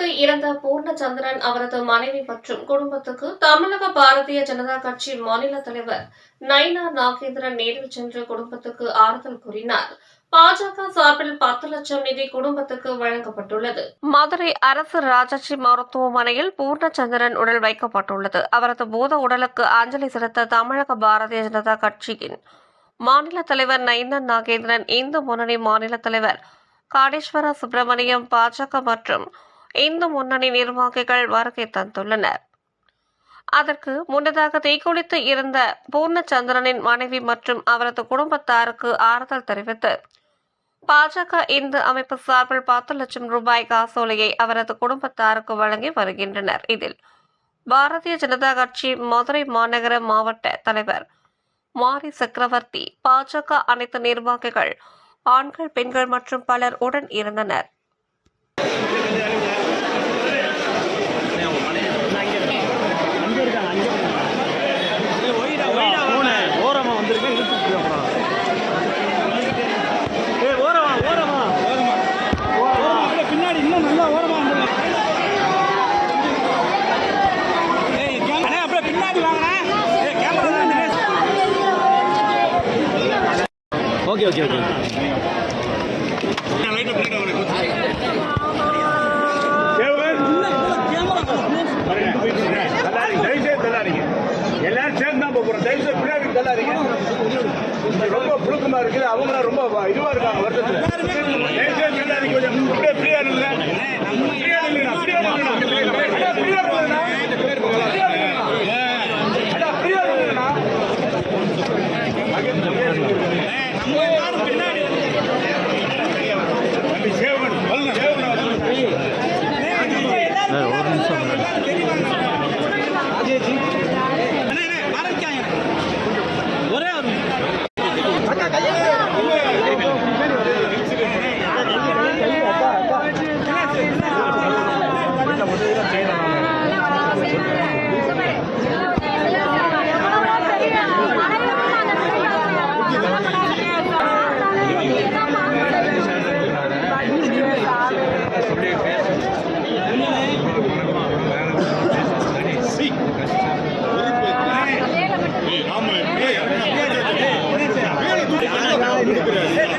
குறித்து இறந்த பூர்ணச்சந்திரன் அவரது மனைவி மற்றும் குடும்பத்துக்கு தமிழக பாரதிய ஜனதா கட்சி மாநில தலைவர் நைனா நாகேந்திரன் நேரில் சென்று குடும்பத்துக்கு ஆறுதல் கூறினார். பாஜக சார்பில் பத்து லட்சம் நிதி குடும்பத்துக்கு வழங்கப்பட்டுள்ளது. மதுரை அரசு ராஜாஜி மருத்துவமனையில் பூர்ணச்சந்திரன் உடல் வைக்கப்பட்டுள்ளது. அவரது பூத உடலுக்கு அஞ்சலி செலுத்த தமிழக பாரதிய ஜனதா கட்சியின் மாநில தலைவர் நைனா நாகேந்திரன் இந்து முன்னணி மாநில தலைவர் காடேஸ்வர சுப்பிரமணியம் பாஜக மற்றும் இந்து முன்னணி நிர்வாகிகள் வருகை தந்துள்ளனர். அதற்கு முன்னதாக தீக்குளித்து இருந்த பூர்ணச்சந்திரனின் மனைவி மற்றும் அவரது குடும்பத்தாருக்கு ஆறுதல் தெரிவித்து பாஜக இந்து அமைப்பு சார்பில் பத்து லட்சம் ரூபாய் காசோலையை அவரது குடும்பத்தாருக்கு வழங்கி வருகின்றனர். இதில் பாரதிய ஜனதா கட்சி மதுரை மாநகர மாவட்ட தலைவர் மாரி சக்கரவர்த்தி பாஜக அனைத்து நிர்வாகிகள் ஆண்கள் பெண்கள் மற்றும் பலர் உடன் இருந்தனர். Okay okay okay. எல்லாரும் சேர்ந்து தான் போகிறோம் தயவு பின்னாடி தள்ளாதீங்க. ரொம்ப புழுக்கமா இருக்குது அவங்க ரொம்ப இதுவா இருக்காங்க வருத்தத்தில். கொஞ்சம். இருக்கிறாரு